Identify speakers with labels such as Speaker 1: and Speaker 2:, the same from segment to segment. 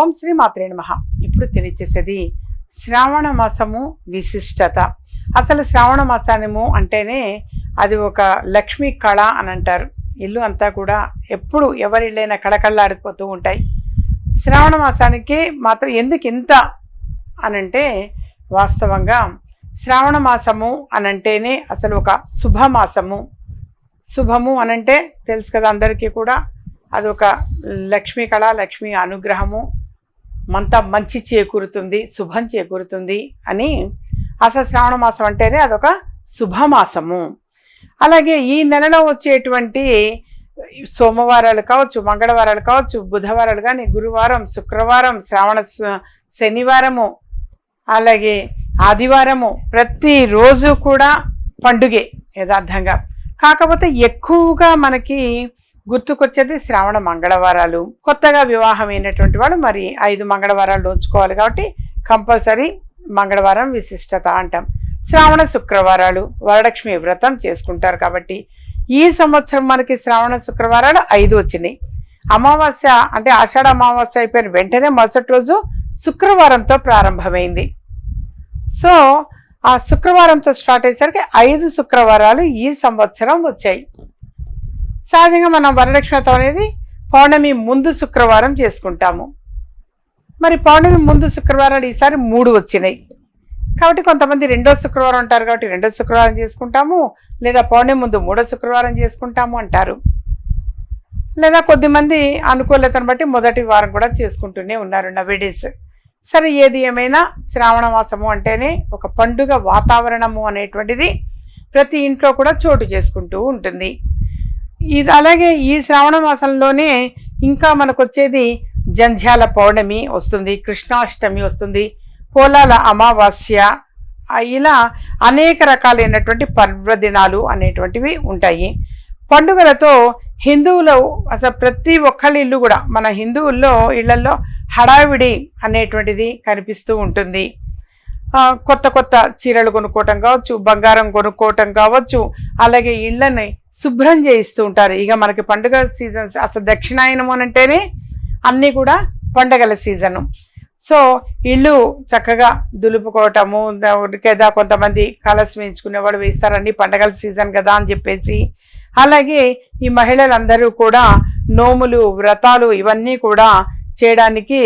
Speaker 1: ఓం శ్రీ మాత్రే నమ. ఇప్పుడు తెలియచేసేది శ్రావణ మాసము విశిష్టత. అసలు శ్రావణ మాసానము అంటేనే అది ఒక లక్ష్మీ కళ అని అంటారు. ఇల్లు అంతా కూడా ఎప్పుడు ఎవరిళ్ళైనా కళకళ్ళాడిపోతూ ఉంటాయి. శ్రావణ మాసానికి మాత్రం ఎందుకు ఇంత అనంటే వాస్తవంగా శ్రావణ మాసము అనంటేనే అసలు ఒక శుభమాసము. శుభము అనంటే తెలుసు కదా అందరికీ కూడా. అది ఒక లక్ష్మీ కళ లక్ష్మీ అనుగ్రహము. మంత మంచి చేకూరుతుంది శుభం చేకూరుతుంది అని అసలు శ్రావణ మాసం అంటేనే అదొక శుభమాసము. అలాగే ఈ నెలలో వచ్చేటువంటి సోమవారాలు కావచ్చు మంగళవారాలు కావచ్చు బుధవారాలు కానీ గురువారం శుక్రవారం శ్రావణ శనివారము అలాగే ఆదివారము ప్రతిరోజు కూడా పండుగే యథార్థంగా. కాకపోతే ఎక్కువగా మనకి గుర్తుకొచ్చేది శ్రావణ మంగళవారాలు. కొత్తగా వివాహమైనటువంటి వాళ్ళు మరి ఐదు మంగళవారాలు ఉంచుకోవాలి కాబట్టి కంపల్సరీ మంగళవారం విశిష్టత అంటాం. శ్రావణ శుక్రవారాలు వరలక్ష్మి వ్రతం చేసుకుంటారు కాబట్టి ఈ సంవత్సరం మనకి శ్రావణ శుక్రవారాలు ఐదు వచ్చినాయి. అమావాస్య అంటే ఆషాఢ అమావాస్య అయిపోయిన వెంటనే మరుసటి రోజు శుక్రవారంతో ప్రారంభమైంది. సో ఆ శుక్రవారంతో స్టార్ట్ అయ్యేసరికి ఐదు శుక్రవారాలు ఈ సంవత్సరం వచ్చాయి. సహజంగా మనం వరలక్ష్మి వ్రతం అనేది పౌర్ణమి ముందు శుక్రవారం చేసుకుంటాము. మరి పౌర్ణమి ముందు శుక్రవారాలు ఈసారి మూడు వచ్చినాయి. కాబట్టి కొంతమంది రెండో శుక్రవారం అంటారు కాబట్టి రెండో శుక్రవారం చేసుకుంటాము లేదా పౌర్ణమి ముందు మూడో శుక్రవారం చేసుకుంటాము అంటారు. లేదా కొద్దిమంది అనుకూలతను బట్టి మొదటి వారం కూడా చేసుకుంటూనే ఉన్నారు నవేడేస్. సరే ఏది ఏమైనా శ్రావణ మాసము అంటేనే ఒక పండుగ వాతావరణము అనేటువంటిది ప్రతి ఇంట్లో కూడా చోటు చేసుకుంటూ ఉంటుంది. ఇది అలాగే ఈ శ్రావణ మాసంలోనే ఇంకా మనకు వచ్చేది జంధ్యాల పౌర్ణమి వస్తుంది కృష్ణాష్టమి వస్తుంది కోలాల అమావాస్య ఇలా అనేక రకాలైనటువంటి పర్వదినాలు అనేటువంటివి ఉంటాయి. పండుగలతో హిందువులు అసలు ప్రతి ఒక్కళ్ళ ఇల్లు కూడా మన హిందువుల్లో ఇళ్ళలో హడావిడి అనేటువంటిది కనిపిస్తూ ఉంటుంది. కొత్త కొత్త చీరలు కొనుక్కోవటం కావచ్చు బంగారం కొనుక్కోవటం కావచ్చు అలాగే ఇళ్ళని శుభ్రం చేయిస్తూ ఉంటారు. ఇక మనకి పండుగ సీజన్స్ అసలు దక్షిణాయనం అని అంటేనే అన్నీ కూడా పండగల సీజను. సో ఇల్లు చక్కగా దులుపుకోవటము లేదా కొంతమంది కలర్స్ వేయించుకునేవాడు వేస్తారండి పండగల సీజన్ కదా అని చెప్పేసి. అలాగే ఈ మహిళలందరూ కూడా నోములు వ్రతాలు ఇవన్నీ కూడా చేయడానికి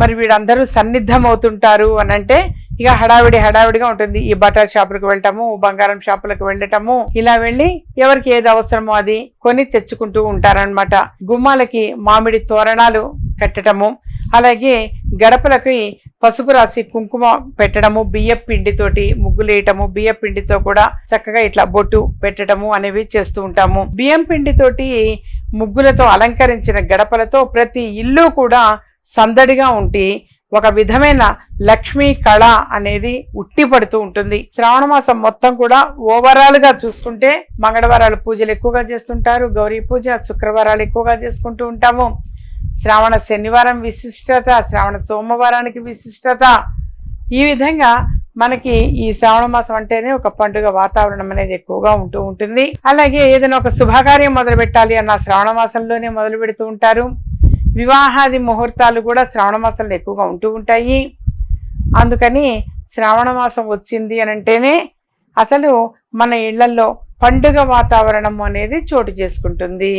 Speaker 1: మరి వీళ్ళందరూ సన్నిద్ధమవుతుంటారు అని అంటే ఇక హడావిడి హడావిడిగా ఉంటుంది. ఈ బట్టల షాపులకు వెళ్ళటము బంగారం షాపులకు వెళ్ళటము ఇలా వెళ్ళి ఎవరికి ఏది అవసరమో అది కొని తెచ్చుకుంటూ ఉంటారనమాట గుమ్మాలకి మామిడి తోరణాలు కట్టడము అలాగే గడపలకి పసుపు రాసి కుంకుమ పెట్టడము బియ్య పిండితోటి ముగ్గులేయటము బియ్య పిండితో కూడా చక్కగా ఇట్లా బొట్టు పెట్టడము అనేవి చేస్తూ ఉంటాము. బియ్యం పిండితోటి ముగ్గులతో అలంకరించిన గడపలతో ప్రతి ఇల్లు కూడా సందడిగా ఉండి ఒక విధమైన లక్ష్మీ కళ అనేది ఉట్టిపడుతూ ఉంటుంది. శ్రావణ మాసం మొత్తం కూడా ఓవరాల్గా చూసుకుంటే మంగళవారాలు పూజలు ఎక్కువగా చేస్తుంటారు. గౌరీ పూజ శుక్రవారాలు ఎక్కువగా చేసుకుంటూ ఉంటాము. శ్రావణ శనివారం విశిష్టత శ్రావణ సోమవారానికి విశిష్టత. ఈ విధంగా మనకి ఈ శ్రావణ మాసం అంటేనే ఒక పండుగ వాతావరణం అనేది ఎక్కువగా ఉంటూ ఉంటుంది. అలాగే ఏదైనా ఒక శుభకార్యం మొదలు పెట్టాలి అన్న శ్రావణ మాసంలోనే మొదలు పెడుతూ ఉంటారు. వివాహాది ముహూర్తాలు కూడా శ్రావణ మాసంలో ఎక్కువగా ఉంటూ ఉంటాయి. అందుకని శ్రావణ మాసం వచ్చింది అని అంటేనే అసలు మన ఇళ్ళలో పండుగ వాతావరణం అనేది చోటు చేసుకుంటుంది.